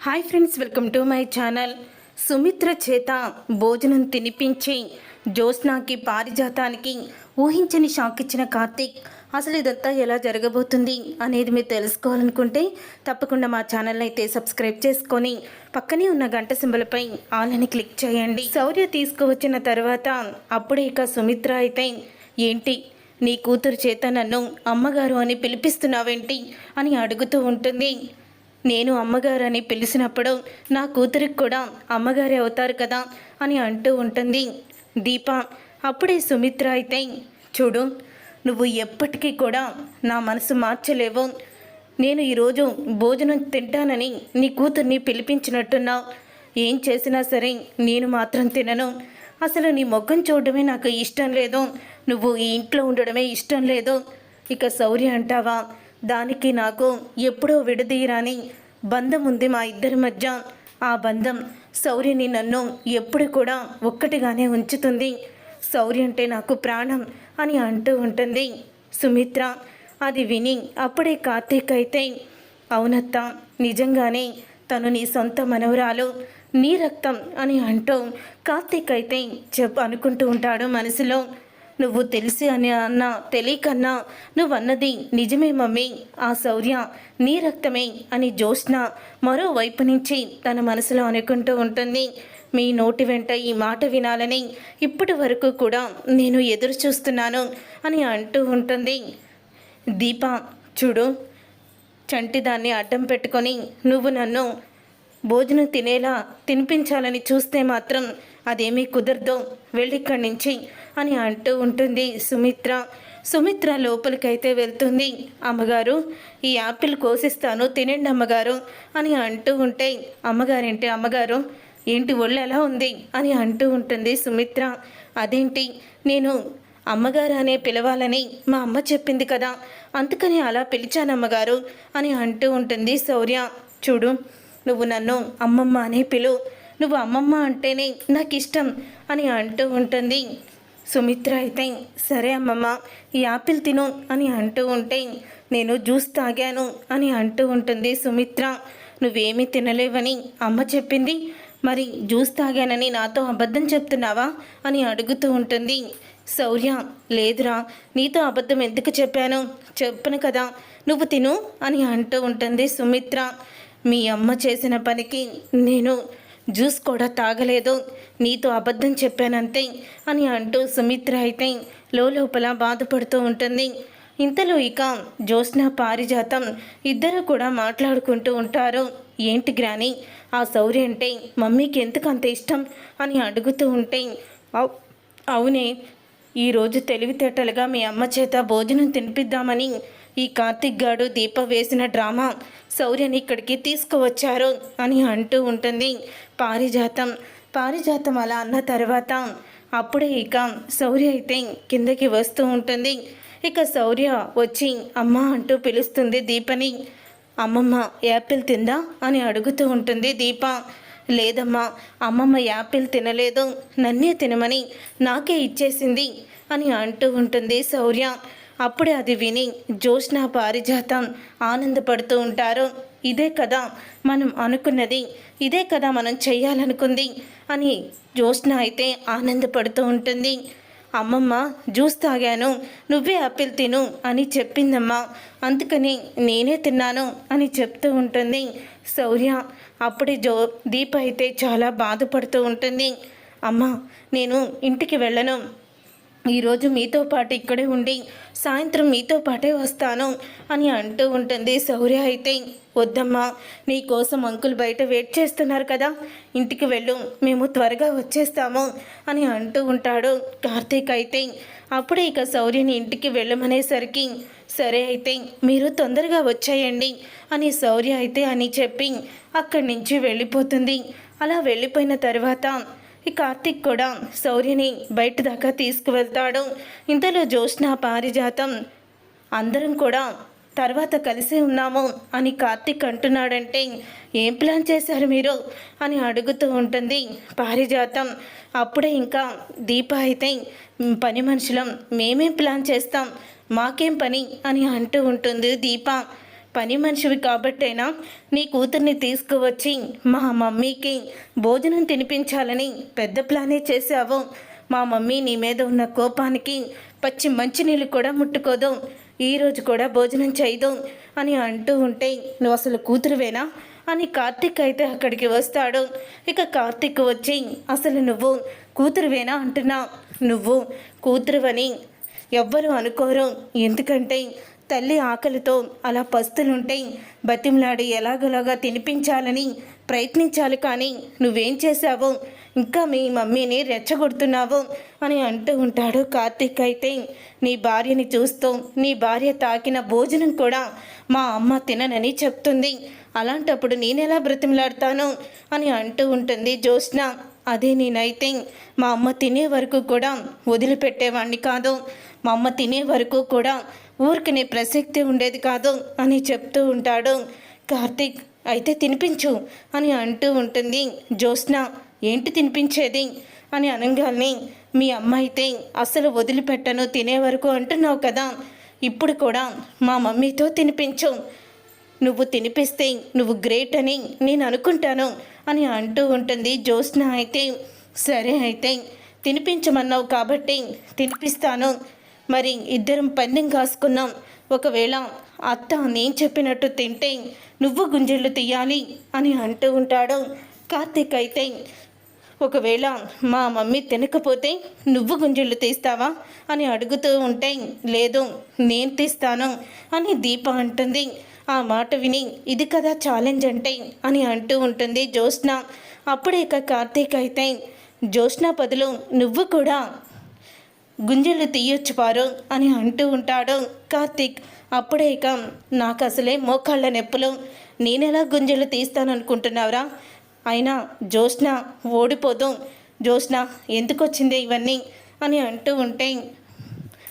Hi friends welcome to my channel. Sumitra చేత భోజనం తినిపించి జ్యోత్స్నాకి పారిజాతానికి ఊహించని షాక్ ఇచ్చిన కార్తీక్ అసలు ఇదంతా ఎలా జరగబోతుంది? అనేది మీరు తెలుసుకోవాలనుకుంటే తప్పకుండా మా ఛానల్ అయితే సబ్స్క్రైబ్ చేసుకొని పక్కనే ఉన్న గంట సింబలపై ఆలని క్లిక్ చేయండి. శౌర్య తీసుకువచ్చిన తర్వాత అప్పుడే ఇక సుమిత్ర అయితే ఏంటి? నీ కూతురు చేత నన్ను అమ్మగారు అని పిలిపిస్తున్నావేంటి? అని అడుగుతూ ఉంటుంది. నేను అమ్మగారని పిలిచినప్పుడు నా కూతురికి కూడా అమ్మగారే అవుతారు కదా అని అంటూ ఉంటుంది. దీప అప్పుడే సుమిత్ర అయితే చూడు నువ్వు ఎప్పటికీ కూడా నా మనసు మార్చలేవు. నేను ఈరోజు భోజనం తింటానని నీ కూతుర్ని పిలిపించినట్టున్నావు. ఏం చేసినా సరే నేను మాత్రం తినను. అసలు నీ మొగ్గం చూడడమే నాకు ఇష్టం లేదు. నువ్వు ఈ ఇంట్లో ఉండడమే ఇష్టం లేదు. ఇక శౌర్య అంటావా? దానికి నాకు ఎప్పుడో విడదీయరాని బంధం ఉంది మా ఇద్దరి మధ్య. ఆ బంధం శౌర్యని నన్ను ఎప్పుడు కూడా ఒక్కటిగానే ఉంచుతుంది. శౌర్య అంటే నాకు ప్రాణం అని అంటూ ఉంటుంది. సుమిత్ర అది విని అప్పుడే కార్తీక్ అయితే అవునత్త నిజంగానే తను నీ సొంత మనవరాలు నీ రక్తం అని అంటూ కార్తీక్ అయితే చెప్ అనుకుంటూ ఉంటాడు మనసులో. నువ్వు తెలిసి అని అన్న తెలియకన్నా నువ్వు అన్నది నిజమే మమ్మీ ఆ శౌర్య నీ రక్తమే అని జ్యోత్స్న మరోవైపు నుంచి తన మనసులో అనుకుంటూ ఉంటుంది. మీ నోటి వెంట ఈ మాట వినాలని ఇప్పటి వరకు కూడా నేను ఎదురు చూస్తున్నాను అని అంటూ ఉంటుంది. దీప చూడు చంటిదాన్ని అడ్డం పెట్టుకొని నువ్వు నన్ను భోజనం తినేలా తినిపించాలని చూస్తే మాత్రం అదేమీ కుదరదు. వెళ్ళిక్కడి నుంచి అని అంటూ ఉంటుంది సుమిత్ర. సుమిత్ర లోపలికైతే వెళ్తుంది. అమ్మగారు ఈ యాపిల్ కోసిస్తాను తినండి అమ్మగారు అని అంటూ ఉంటే అమ్మగారేంటి అమ్మగారు? ఏంటి ఒళ్ళు ఎలా ఉంది? అని అంటూ ఉంటుంది సుమిత్ర. అదేంటి? నేను అమ్మగారు అనే పిలవాలని మా అమ్మ చెప్పింది కదా అందుకని అలా పిలిచాను అమ్మగారు అని అంటూ ఉంటుంది శౌర్య. చూడు నువ్వు నన్ను అమ్మమ్మ అనే పిలు నువ్వు అమ్మమ్మ అంటేనే నాకు ఇష్టం అని అంటూ ఉంటుంది సుమిత్ర అయితే సరే అమ్మమ్మ ఈ యాపిల్ తిను అని అంటూ ఉంటే నేను జ్యూస్ తాగాను అని అంటూ ఉంటుంది సుమిత్ర. నువ్వేమీ తినలేవని అమ్మ చెప్పింది? మరి జ్యూస్ తాగానని నాతో అబద్ధం చెప్తున్నావా? అని అడుగుతూ ఉంటుంది. శౌర్య లేదురా నీతో అబద్ధం ఎందుకు చెప్పాను? చెప్పను కదా నువ్వు తిను అని అంటూ ఉంటుంది సుమిత్ర. మీ అమ్మ చేసిన పనికి నేను జ్యూస్ కూడా తాగలేదు. నీతో అబద్ధం చెప్పానంతే అని అంటూ సుమిత్ర అయితే లోపల బాధపడుతూ ఉంటుంది. ఇంతలో ఇక జ్యోత్స్న పారిజాతం ఇద్దరు కూడా మాట్లాడుకుంటూ ఉంటారు. ఏంటి గ్రాని? ఆ శౌర్య అంటే మమ్మీకి ఎందుకు అంత ఇష్టం అని అడుగుతూ ఉంటే అవునే ఈరోజు తెలివితేటలుగా మీ అమ్మ చేత భోజనం తినిపిద్దామని ఈ కార్తిక్ గాడు దీప వేసిన డ్రామా శౌర్యని ఇక్కడికి తీసుకువచ్చారు అని అంటూ ఉంటుంది పారిజాతం. పారిజాతం అలా అన్న తర్వాత అప్పుడే ఇక శౌర్య అయితే కిందకి వస్తూ ఉంటుంది. ఇక శౌర్య వచ్చి అమ్మ అంటూ పిలుస్తుంది దీపని. అమ్మమ్మ యాపిల్ తిందా? అని అడుగుతూ ఉంటుంది దీప. లేదమ్మా అమ్మమ్మ యాపిల్ తినలేదు. నన్నే తినమని నాకే ఇచ్చేసింది అని అంటూ ఉంటుంది శౌర్య. అప్పుడే అది విని జ్యోత్స్న పారిజాతం ఆనందపడుతూ ఉంటారు. ఇదే కదా మనం అనుకున్నది ఇదే కదా మనం చేయాలనుకుంది అని జ్యోత్స్న అయితే ఆనందపడుతూ ఉంటుంది. అమ్మమ్మ జ్యూస్ తాగాను నువ్వే ఆపిల్ తిను అని చెప్పిందమ్మా. అందుకని నేనే తిన్నాను అని చెప్తూ ఉంటుంది. శౌర్య అప్పుడే జో దీప అయితే చాలా బాధపడుతూ ఉంటుంది. అమ్మ నేను ఇంటికి వెళ్ళను. ఈరోజు మీతో పాటు ఇక్కడే ఉండి సాయంత్రం మీతో పాటే వస్తాను అని అంటూ ఉంటుంది శౌర్య అయితే వద్దమ్మా నీ కోసం అంకుల్ బయట వెయిట్ చేస్తున్నారు కదా ఇంటికి వెళ్ళు మేము త్వరగా వచ్చేస్తాము అని అంటూ ఉంటాడు. కార్తీక్ అయితే అప్పుడే ఇక శౌర్యని ఇంటికి వెళ్ళమనేసరికి సరే అయితే మీరు తొందరగా వచ్చేయండి అని శౌర్య అయితే అని చెప్పి అక్కడి నుంచి వెళ్ళిపోతుంది. అలా వెళ్ళిపోయిన తర్వాత కార్తిక్ కూడా శౌర్యని బయట దాకా తీసుకువెళ్తాడు. ఇంతలో జ్యోష్ణ పారిజాతం అందరం కూడా తర్వాత కలిసే ఉన్నాము అని కార్తిక్ అంటున్నాడంటే ఏం ప్లాన్ చేశారు మీరు? అని అడుగుతూ ఉంటుంది పారిజాతం. అప్పుడే ఇంకా దీప అయితే పని మనుషులం మేమేం ప్లాన్ చేస్తాం? మాకేం పని? అని అంటూ ఉంటుంది దీప. పని మనిషివి కాబట్టైనా? నీ కూతుర్ని తీసుకువచ్చి మా మమ్మీకి భోజనం తినిపించాలని పెద్ద ప్లానే చేశావు. మా మమ్మీ నీ మీద ఉన్న కోపానికి పచ్చి మంచినీళ్ళు కూడా ముట్టుకోదు. ఈరోజు కూడా భోజనం చేయదు అని అంటూ ఉంటే నువ్వు అసలు కూతురువేనా? అని కార్తిక్ అయితే అక్కడికి వస్తాడు. ఇక కార్తిక్ వచ్చి అసలు నువ్వు కూతురువేనా? అంటున్నా. నువ్వు కూతురువని ఎవ్వరూ అనుకోరు. ఎందుకంటే తల్లి ఆకలితో అలా పస్తులుంటే బతిమలాడి ఎలాగోలాగా తినిపించాలని ప్రయత్నించాలి కానీ నువ్వేం చేశావు? ఇంకా మీ మమ్మీని రెచ్చగొడుతున్నావు? అని అంటూ ఉంటాడు కార్తీక్ అయితే. నీ భార్యని చూస్తూ నీ భార్య తాకిన భోజనం కూడా మా అమ్మ తిననని చెప్తుంది. అలాంటప్పుడు నేనెలా బ్రతిమలాడతాను? అని అంటూ ఉంటుంది జ్యోత్స్న. అదే నేనైతే మా అమ్మ తినే వరకు కూడా వదిలిపెట్టేవాడిని కాదు. మా అమ్మ తినే వరకు కూడా ఊరికి ప్రసక్తి ఉండేది కాదు అని చెప్తూ ఉంటాడు. కార్తీక్ అయితే తినిపించు అని అంటూ ఉంటుంది. జ్యోత్స్న ఏంటి తినిపించేది? అని అనగాల్ని మీ అమ్మ అయితే అసలు వదిలిపెట్టను తినే వరకు అంటున్నావు కదా. ఇప్పుడు కూడా మా మమ్మీతో తినిపించు. నువ్వు తినిపిస్తే నువ్వు గ్రేట్ అని నేను అనుకుంటాను అని అంటూ ఉంటుంది జ్యోత్స్న అయితే. సరే అయితే తినిపించమన్నావు కాబట్టి తినిపిస్తాను. మరి ఇద్దరం పందెం కాసుకున్నాం. ఒకవేళ అత్త నేను చెప్పినట్టు తింటే నువ్వు గుంజళ్ళు తీయాలి అని అంటూ ఉంటాడు కార్తీక్ అయితే. ఒకవేళ మా మమ్మీ తినకపోతే నువ్వు గుంజళ్ళు తీస్తావా అని అడుగుతూ ఉంటే లేదు నేను తీస్తాను అని దీప అంటుంది. ఆ మాట విని ఇది కదా ఛాలెంజ్ అంటే అని అంటూ ఉంటుంది జ్యోత్స్న. అప్పుడే ఇక కార్తీక్ అయితే జ్యోత్స్న బదులు నువ్వు కూడా గుంజలు తీయొచ్చు పారు అని అంటూ ఉంటాడు కార్తీక్. అప్పుడే ఇక నాకు అసలే మోకాళ్ళ నొప్పులు. నేనెలా గుంజలు తీస్తాననుకుంటున్నావురా? అయినా జ్యోత్స్న ఓడిపోదు. జ్యోత్స్న ఎందుకు వచ్చిందే ఇవన్నీ? అని అంటూ ఉంటే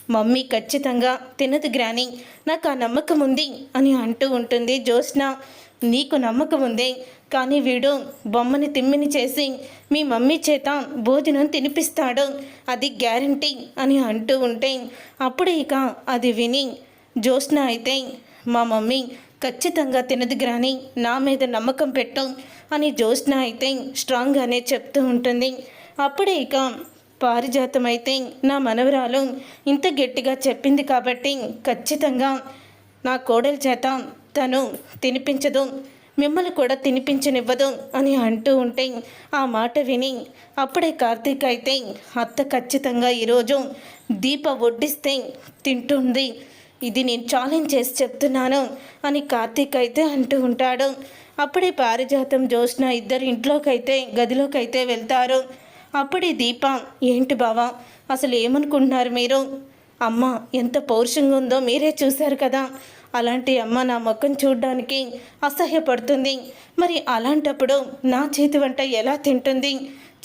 మమ్మీ ఖచ్చితంగా తినదు గ్రాని. నాకు ఆ నమ్మకం ఉంది అని అంటూ ఉంటుంది జ్యోత్స్న. నీకు నమ్మకం ఉంది కానీ వీడు బొమ్మని తిమ్మిని చేసి మీ మమ్మీ చేత భోజనం తినిపిస్తాడు. అది గ్యారంటీ అని అంటూ ఉంటే అప్పుడు ఇక అది విని జ్యోత్స్న అయితే మా మమ్మీ ఖచ్చితంగా తినదు గ్రాని నా మీద నమ్మకం పెట్టు అని జ్యోత్స్న అయితే స్ట్రాంగ్గానే చెప్తూ ఉంటుంది. అప్పుడే ఇక పారిజాతం అయితే నా మనవరాలు ఇంత గట్టిగా చెప్పింది కాబట్టి ఖచ్చితంగా నా కోడలి చేత తను తినిపించదు. మిమ్మల్ని కూడా తినిపించనివ్వదు అని అంటూ ఉంటే ఆ మాట విని అప్పుడే కార్తీక్ అయితే అత్త ఖచ్చితంగా ఈరోజు దీప వడ్డిస్తే తింటుంది. ఇది నేను ఛాలెంజ్ చేసి చెప్తున్నాను అని కార్తీక్ అయితే అంటూ ఉంటాడు. అప్పుడే పారిజాతం జోష్న ఇద్దరు ఇంట్లోకైతే గదిలోకైతే వెళ్తారు. అప్పుడే దీప ఏంటి బావా అసలు ఏమనుకుంటున్నారు మీరు? అమ్మ ఎంత పౌరుషంగా ఉందో మీరే చూశారు కదా. అలాంటి అమ్మ నా ముఖం చూడడానికి అసహ్యపడుతుంది. మరి అలాంటప్పుడు నా చేతి వంట ఎలా తింటుంది?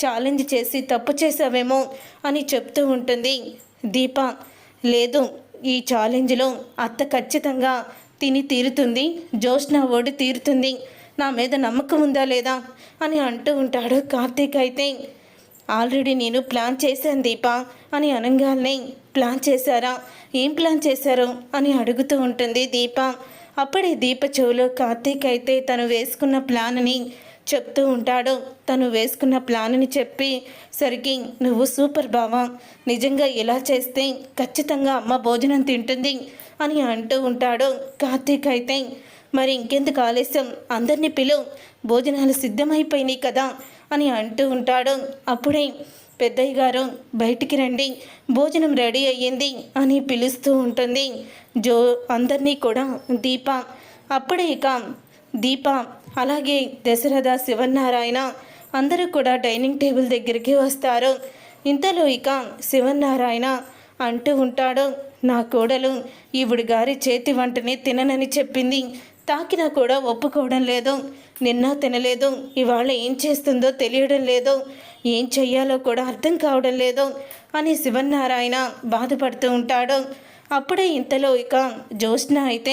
ఛాలెంజ్ చేసి తప్పు చేసావేమో అని చెప్తూ ఉంటుంది దీప. లేదు ఈ ఛాలెంజ్లో అత్త ఖచ్చితంగా తిని తీరుతుంది. జోష్న ఓడి తీరుతుంది. నా మీద నమ్మకం ఉందా లేదా అని అంటూ ఉంటాడు కార్తీక్ అయితే. ఆల్రెడీ నేను ప్లాన్ చేశాను దీప అని అనగానే ప్లాన్ చేశారా? ఏం ప్లాన్ చేశారు? అని అడుగుతూ ఉంటుంది దీప. అప్పుడే దీప చెవులో కార్తీక్ అయితే తను వేసుకున్న ప్లాన్ని చెప్తూ ఉంటాడు. తను వేసుకున్న ప్లాన్ని చెప్పి సరికి నువ్వు సూపర్ బావా. నిజంగా ఇలా చేస్తే ఖచ్చితంగా అమ్మ భోజనం తింటుంది అని అంటూ ఉంటాడు కార్తీక్ అయితే. మరి ఇంకెందుకు ఆలస్యం? అందరినీ పిలువు భోజనాలు సిద్ధమైపోయినాయి కదా. అని అంటూ ఉంటాడు. అప్పుడే పెద్దయ్య గారు బయటికి రండి భోజనం రెడీ అయ్యింది అని పిలుస్తూ ఉంటుంది. జో అందరినీ కూడా దీప. అప్పుడే ఇక దీప అలాగే దశరథ శివనారాయణ అందరూ కూడా డైనింగ్ టేబుల్ దగ్గరికి వస్తారు. ఇంతలో ఇక శివనారాయణ అంటూ ఉంటాడు నా కోడలు ఈవిడి గారి చేతి వంటని తిననని చెప్పింది. తాకినా కూడా ఒప్పుకోవడం లేదు. నిన్న తినలేదు. ఇవాళ ఏం చేస్తుందో తెలియడం లేదు. ఏం చెయ్యాలో కూడా అర్థం కావడం లేదు అని శివనారాయణ బాధపడుతూ ఉంటాడు. అప్పుడే ఇంతలో ఇక జ్యోత్స్న అయితే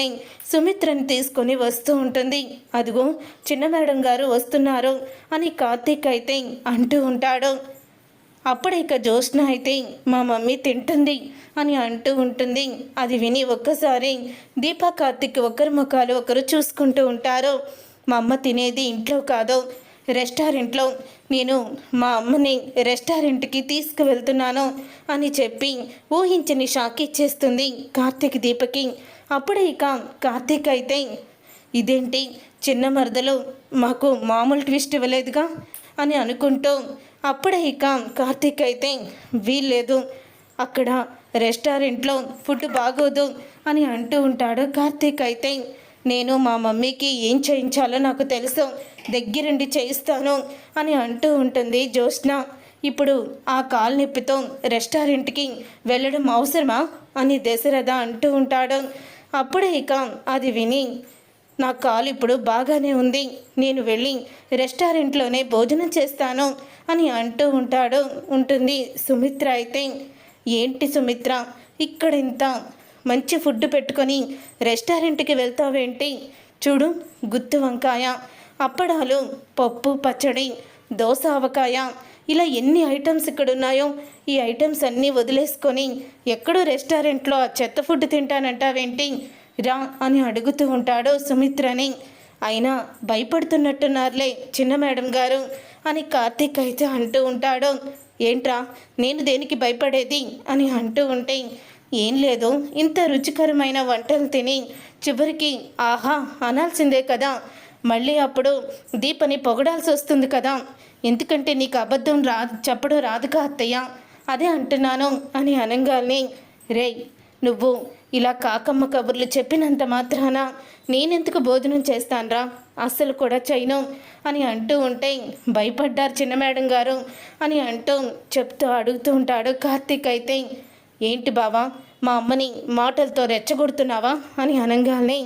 సుమిత్రని తీసుకొని వస్తూ ఉంటుంది. అదిగో చిన్న మేడం గారు వస్తున్నారు అని కార్తీక్ అయితే అంటూ ఉంటాడు. అప్పుడే ఇక జ్యోత్స్న అయితే మా మమ్మీ తింటుంది. అని అంటూ ఉంటుంది. అది విని ఒక్కసారి దీపా కార్తిక్ ఒకరి ముఖాలు ఒకరు చూసుకుంటూ ఉంటారు. మా అమ్మ తినేది ఇంట్లో కాదు. రెస్టారెంట్లో నేను మా అమ్మని రెస్టారెంట్కి తీసుకువెళ్తున్నాను అని చెప్పి ఊహించని షాక్ ఇచ్చేస్తుంది కార్తీక్ దీపకి. అప్పుడే ఇక కార్తీక్ అయితే ఇదేంటి చిన్న మరదలు మాకు మామూలు ట్విస్ట్ ఇవ్వలేదుగా? అని అనుకుంటూ అప్పుడే ఇక కార్తీక్ అయితే వీల్లేదు. అక్కడ రెస్టారెంట్లో ఫుడ్ బాగోదు అని అంటూ ఉంటాడు కార్తీక్ అయితే. నేను మా మమ్మీకి ఏం చేయించాలో నాకు తెలుసు. దగ్గరుండి చేయిస్తాను అని అంటూ ఉంటుంది జ్యోత్స్న. ఇప్పుడు ఆ కాలు నొప్పితో రెస్టారెంట్కి వెళ్ళడం అవసరమా అని దశరథ అంటూ ఉంటాడు. అప్పుడే ఇక అది విని నా కాలు ఇప్పుడు బాగానే ఉంది. నేను వెళ్ళి రెస్టారెంట్లోనే భోజనం చేస్తాను అని అంటూ ఉంటాడు. ఉంటుంది సుమిత్ర అయితే. ఏంటి సుమిత్ర? ఇక్కడ ఇంత మంచి ఫుడ్ పెట్టుకొని రెస్టారెంట్కి వెళ్తావేంటి? చూడు గుత్తి వంకాయ అప్పడాలు పప్పు పచ్చడి దోశ ఆవకాయ. ఇలా ఎన్ని ఐటమ్స్ ఇక్కడ ఉన్నాయో ఈ ఐటమ్స్ అన్నీ వదిలేసుకొని ఎక్కడో రెస్టారెంట్లో ఆ చెత్త ఫుడ్ తింటానంటావేంటి? రా అని అడుగుతూ ఉంటాడు సుమిత్రని. అయినా భయపడుతున్నట్టున్నారులే చిన్న మేడం గారు అని కార్తీక్ అయితే అంటూ ఉంటాడు. ఏంట్రా? నేను దేనికి భయపడేది? అని అంటూ ఉంటే ఏం లేదు ఇంత రుచికరమైన వంటలు తిని చివరికి ఆహా అనాల్సిందే కదా. మళ్ళీ అప్పుడు దీపని పొగడాల్సి వస్తుంది కదా. ఎందుకంటే నీకు అబద్ధం రా చెప్పడం రాదుగా అత్తయ్య. అదే అంటున్నాను అని అనంగాల్ని రేయ్ నువ్వు ఇలా కాకమ్మ కబుర్లు చెప్పినంత మాత్రాన నేనెందుకు భోజనం చేస్తాన్రా? అస్సలు కూడా చేయను అని అంటూ ఉంటే భయపడ్డారు చిన్న మేడం గారు అని అంటూ చెప్తూ అడుగుతూ ఉంటాడు కార్తీక్ అయితే. ఏంటి బావా మా అమ్మని మాటలతో రెచ్చగొడుతున్నావా అని అనగానే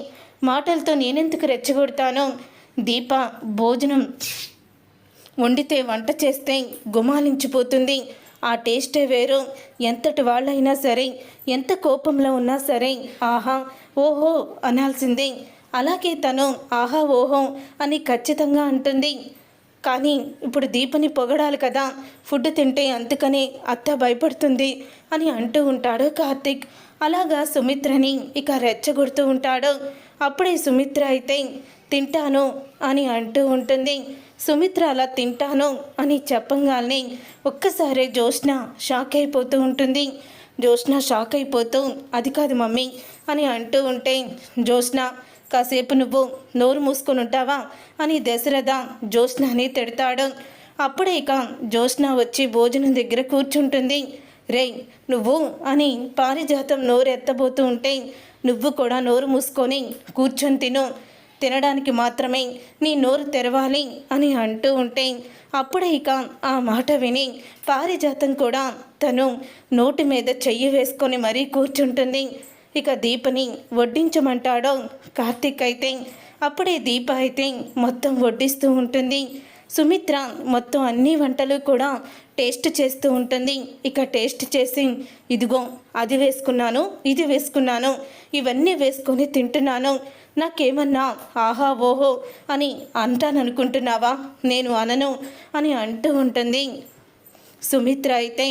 మాటలతో నేనెందుకు రెచ్చగొడతాను? దీప భోజనం వండితే వంట చేస్తే గుమాలించిపోతుంది. ఆ టేస్టే వేరు. ఎంతటి వాళ్ళైనా సరే ఎంత కోపంలో ఉన్నా సరే ఆహా ఓహో అనాల్సిందే. అలాగే తను ఆహా ఓహో అని ఖచ్చితంగా అంటుంది. కానీ ఇప్పుడు దీపని పొగడాలి కదా ఫుడ్ తింటే అందుకని అత్త భయపడుతుంది అని అంటూ ఉంటాడు కార్తిక్. అలాగా సుమిత్రని ఇక రెచ్చగొడుతూ ఉంటాడు. అప్పుడే సుమిత్ర అయితే తింటాను అని అంటూ ఉంటుంది. సుమిత్ర అలా తింటాను అని చెప్పంగానే ఒక్కసారి జ్యోష్ణ షాక్ అయిపోతూ ఉంటుంది. జ్యోష్ణ షాక్ అయిపోతూ అది కాదు మమ్మీ అని అంటూ ఉంటే జ్యోష్ణ కాసేపు నువ్వు నోరు మూసుకొని ఉంటావా? అని దశరథ జ్యోత్స్నాని తిడతాడు. అప్పుడే ఇక జ్యోత్స్న వచ్చి భోజనం దగ్గర కూర్చుంటుంది. రే నువ్వు అని పారిజాతం నోరు ఎత్తబోతూ ఉంటే నువ్వు కూడా నోరు మూసుకొని కూర్చొని తిను. తినడానికి మాత్రమే నీ నోరు తెరవాలి అని అంటూ ఉంటే అప్పుడే ఇక ఆ మాట విని పారిజాతం కూడా తను నోటి మీద చెయ్యి వేసుకొని మరీ కూర్చుంటుంది. ఇక దీపని వడ్డించమంటాడో కార్తీక్ అయితే అప్పుడే దీప అయితే మొత్తం వడ్డిస్తూ ఉంటుంది. సుమిత్ర మొత్తం అన్ని వంటలు కూడా టేస్ట్ చేస్తూ ఉంటుంది. ఇక టేస్ట్ చేసి ఇదిగో అది వేసుకున్నాను ఇది వేసుకున్నాను ఇవన్నీ వేసుకొని తింటున్నాను. నాకేమన్నా ఆహా ఓహో అని అంటాననుకుంటున్నావా? నేను అనను అని అంటూ ఉంటుంది. సుమిత్ర అయితే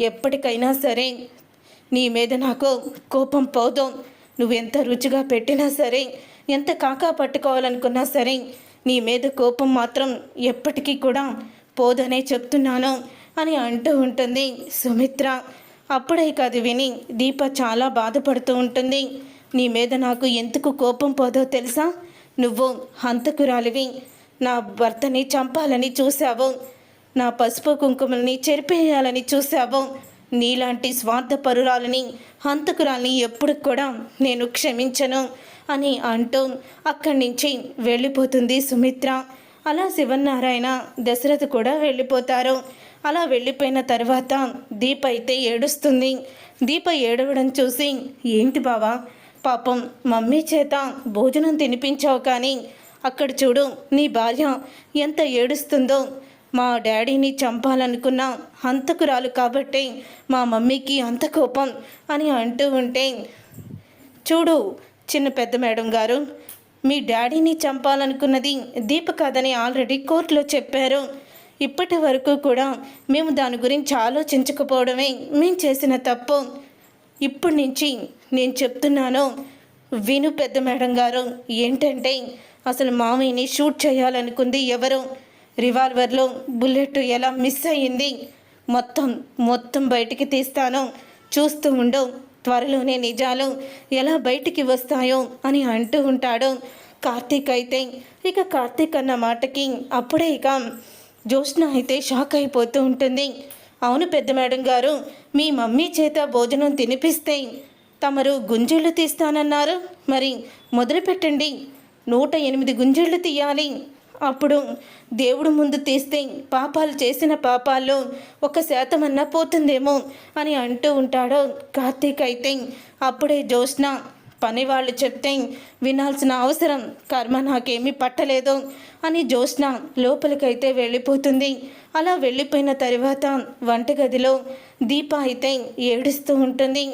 ఎప్పటికైనా సరే నీ మీద నాకు కోపం పోదు. నువ్వెంత రుచిగా పెట్టినా సరే ఎంత కాకా పట్టుకోవాలనుకున్నా సరే నీ మీద కోపం మాత్రం ఎప్పటికీ కూడా పోదనే చెప్తున్నాను అని అంటూ ఉంటుంది సుమిత్ర. అప్పుడే కాదు విని దీప చాలా బాధపడుతూ ఉంటుంది. నీ మీద నాకు ఎందుకు కోపం పోదో తెలుసా? నువ్వు హంతకురాలివి. నా భర్తని చంపాలని చూశావు. నా పసుపు కుంకుమల్ని చెరిపేయాలని చూశావు. నీలాంటి స్వార్థపరురాలని హంతకురాల్ని ఎప్పుడు కూడా నేను క్షమించను. అని అంటూ అక్కడి నుంచి వెళ్ళిపోతుంది సుమిత్ర. అలా శివనారాయణ దశరథ కూడా వెళ్ళిపోతారు. అలా వెళ్ళిపోయిన తర్వాత దీప అయితే ఏడుస్తుంది. దీప ఏడవడం చూసి ఏంటి బావా? పాపం మమ్మీ చేత భోజనం తినిపించావు కానీ అక్కడ చూడు నీ భార్య ఎంత ఏడుస్తుందో. మా డాడీని చంపాలనుకున్న హంతకురాలు కాబట్టి మా మమ్మీకి అంత కోపం అని అంటూ ఉంటే చూడు చిన్న పెద్ద మేడం గారు మీ డాడీని చంపాలనుకున్నది దీప కాదని ఆల్రెడీ కోర్టులో చెప్పారు. ఇప్పటి వరకు కూడా మేము దాని గురించి ఆలోచించకపోవడమే మేము చేసిన తప్పు. ఇప్పటి నుంచి నేను చెప్తున్నాను విను పెద్ద మేడం గారు ఏంటంటే అసలు మామయ్యని షూట్ చేయాలనుకుంది ఎవరు? రివాల్వర్లో బుల్లెట్ ఎలా మిస్ అయ్యింది? మొత్తం మొత్తం బయటికి తీస్తాను చూస్తూ ఉండు. త్వరలోనే నిజాలు ఎలా బయటికి వస్తాయో అని అంటూ ఉంటాడు. కార్తీక్ అయితే ఇక కార్తీక్ అన్న మాటకి అప్పుడే ఇక జ్యోత్స్న అయితే షాక్ అయిపోతూ ఉంటుంది. అవును పెద్ద మేడం గారు మీ మమ్మీ చేత భోజనం తినిపిస్తే తమరు గుంజళ్ళు తీస్తానన్నారు. మరి మొదలుపెట్టండి. నూట ఎనిమిది గుంజళ్ళు తీయాలి. అప్పుడు దేవుడు ముందు తీస్తే పాపాలు చేసిన పాపాల్లో ఒక శాతం అన్నా పోతుందేమో అని అంటూ ఉంటాడు. కార్తీక్ అయితే అప్పుడే జోష్న పని వాళ్ళు చెప్తే వినాల్సిన అవసరం కర్మ నాకేమీ పట్టలేదు అని జ్యోత్స్న లోపలికైతే వెళ్ళిపోతుంది. అలా వెళ్ళిపోయిన తర్వాత వంటగదిలో దీప అయితే ఏడుస్తూ ఉంటుంది.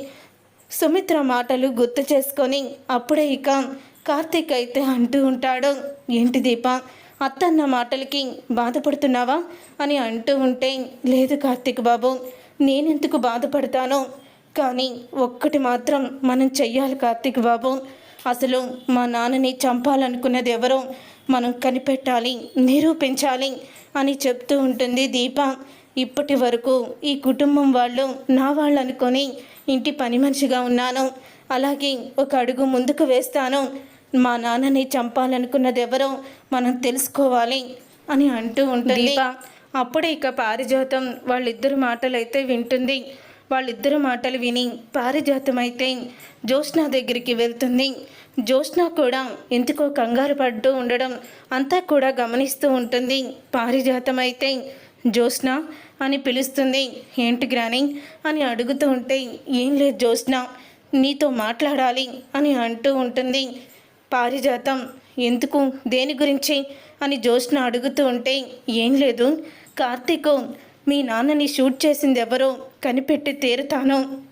సుమిత్ర మాటలు గుర్తు చేసుకొని అప్పుడే ఇక కార్తీక్ అయితే అంటూ ఉంటాడు ఏంటి దీప? అత్తన్న మాటలకి బాధపడుతున్నావా అని అంటూ ఉంటే లేదు కార్తీక్ బాబు నేనెందుకు బాధపడతాను? కానీ ఒక్కటి మాత్రం మనం చెయ్యాలి కార్తీక్ బాబు. అసలు మా నాన్నని చంపాలనుకున్నది ఎవరో మనం కనిపెట్టాలి నిరూపించాలి అని చెప్తూ ఉంటుంది దీప. ఇప్పటి వరకు ఈ కుటుంబం వాళ్ళు నా వాళ్ళు అనుకొని ఇంటి పని మనిషిగా ఉన్నాను. అలాగే ఒక అడుగు ముందుకు వేస్తాను. మా నాన్నని చంపాలనుకున్నది ఎవరో మనం తెలుసుకోవాలి అని అంటూ ఉంటుంది. అప్పుడే ఇక పారిజాతం వాళ్ళిద్దరు మాటలైతే వింటుంది. వాళ్ళిద్దరు మాటలు విని పారిజాతం అయితే జ్యోత్స్న దగ్గరికి వెళ్తుంది. జ్యోత్స్న కూడా ఎందుకో కంగారు పడుతూ ఉండడం అంతా కూడా గమనిస్తూ ఉంటుంది. పారిజాతం అయితే జ్యోత్స్న అని పిలుస్తుంది. ఏంటి గ్రాని అని అడుగుతూ ఉంటే ఏం లేదు జ్యోత్స్న నీతో మాట్లాడాలి అని అంటూ ఉంటుంది. పారిజాతం. ఎందుకు? దేని గురించి? అని జ్యోత్స్న అడుగుతూ ఉంటే ఏం లేదు. కార్తీక్ మీ నాన్నని షూట్ చేసింది ఎవరో కనిపెట్టి తీరుతాను.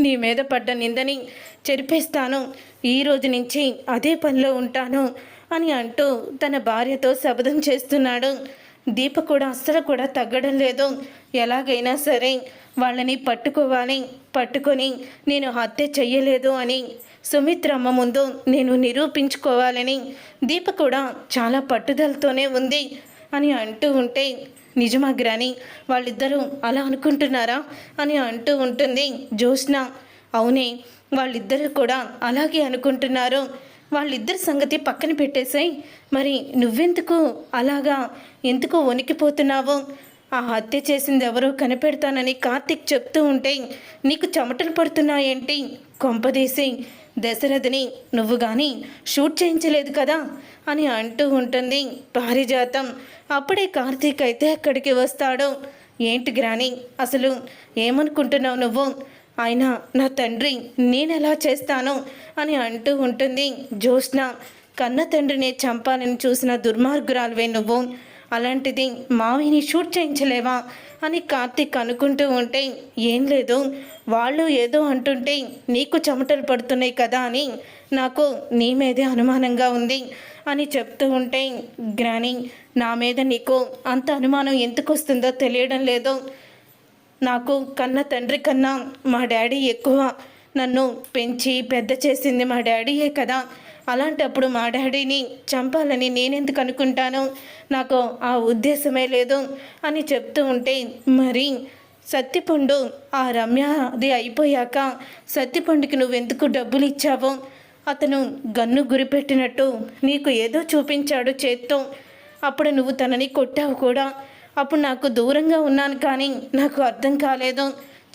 నీ మీద పడ్డ నిందని చెరిపేస్తాను. ఈ రోజు నుంచి అదే పనిలో ఉంటాను అని అంటూ తన భార్యతో శబదం చేస్తున్నాడు. దీప కూడా అస్సలు కూడా తగ్గడం లేదు. ఎలాగైనా సరే వాళ్ళని పట్టుకోవాలి పట్టుకొని నేను హత్య చెయ్యలేదు అని సుమిత్రమ్మ ముందు నేను నిరూపించుకోవాలని దీప కూడా చాలా పట్టుదలతోనే ఉంది అని అంటూ ఉంటే నిజమా గ్రాని? వాళ్ళిద్దరూ అలా అనుకుంటున్నారా? అని అంటూ ఉంటుంది జ్యోత్స్న. అవునే వాళ్ళిద్దరూ కూడా అలాగే అనుకుంటున్నారు. వాళ్ళిద్దరి సంగతి పక్కన పెట్టేసాయి మరి నువ్వెందుకు అలాగా ఎందుకు వణికిపోతున్నావో? ఆ హత్య చేసింది ఎవరో కనిపెడతానని కార్తిక్ చెప్తూ ఉంటే నీకు చెమటలు పడుతున్నాయేంటి? కొంపదీసి దశరథని నువ్వు కానీ షూట్ చేయించలేదు కదా? అని అంటూ ఉంటుంది పారిజాతం. అప్పుడే కార్తీక్ అయితే అక్కడికి వస్తాడు. ఏంటి గ్రాని అసలు ఏమనుకుంటున్నావు నువ్వు? ఆయన నా తండ్రి నేను ఎలా చేస్తాను? అని అంటూ ఉంటుంది జ్యోత్స్న. కన్న తండ్రిని చంపాలని చూసిన దుర్మార్గురాలువే నువ్వు. అలాంటిది మావిని షూట్ చేయించలేవా? అని కార్తీక్ అనుకుంటూ ఉంటే ఏం లేదు. వాళ్ళు ఏదో అంటుంటే నీకు చెమటలు పడుతున్నాయి కదా అని నాకు నీ మీదే అనుమానంగా ఉంది అని చెప్తూ ఉంటే గ్రాని నా మీద నీకు అంత అనుమానం ఎందుకు వస్తుందో తెలియడం లేదు. నాకు కన్న తండ్రి కన్నా మా డాడీ ఎక్కువ. నన్ను పెంచి పెద్ద చేసింది మా డాడీయే కదా. అలాంటప్పుడు మా డాడీని చంపాలని నేనెందుకు అనుకుంటాను? నాకు ఆ ఉద్దేశమే లేదు అని చెప్తూ ఉంటే మరి సత్తిపండు ఆ రమ్య అది అయిపోయాక సత్తిపండుకి నువ్వెందుకు డబ్బులు ఇచ్చావు? అతను గన్ను గురిపెట్టినట్టు నీకు ఏదో చూపించాడు చేత్తో. అప్పుడు నువ్వు తనని కొట్టావు కూడా. అప్పుడు నాకు దూరంగా ఉన్నాను కానీ నాకు అర్థం కాలేదు.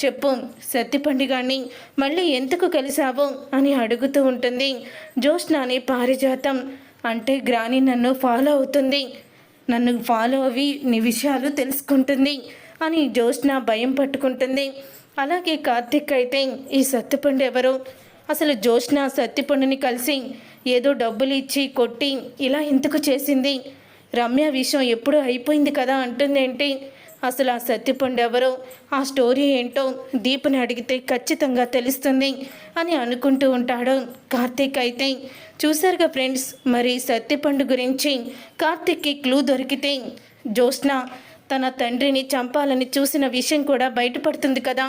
చెప్పు సత్తిపండి పండుగాన్ని మళ్ళీ ఎందుకు కలిసావు అని అడుగుతూ ఉంటుంది. జ్యోత్స్నాని పారిజాతం. అంటే గ్రాని నన్ను ఫాలో అవుతుంది. నన్ను ఫాలో అవి నీ విషయాలు తెలుసుకుంటుంది అని జ్యోత్స్న భయం పట్టుకుంటుంది. అలాగే కార్తిక్ అయితే ఈ సత్తిపండు ఎవరు? అసలు జ్యోత్స్న సత్తిపండుని కలిసి ఏదో డబ్బులు ఇచ్చి కొట్టి ఇలా ఎందుకు చేసింది? రమ్య విషయం ఎప్పుడూ అయిపోయింది కదా అంటుందేంటి? అసలు ఆ సత్యపండు ఎవరో? ఆ స్టోరీ ఏంటో దీపని అడిగితే ఖచ్చితంగా తెలుస్తుంది అని అనుకుంటూ ఉంటాడు కార్తీక్ అయితే. చూశారుగా ఫ్రెండ్స్ మరి సత్యపండు గురించి కార్తీక్కి క్లూ దొరికితే జ్యోత్స్న తన తండ్రిని చంపాలని చూసిన విషయం కూడా బయటపడుతుంది కదా.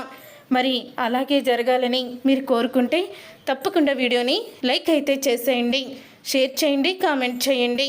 మరి అలాగే జరగాలని మీరు కోరుకుంటే తప్పకుండా వీడియోని లైక్ అయితే చేసేయండి షేర్ చేయండి కామెంట్ చేయండి.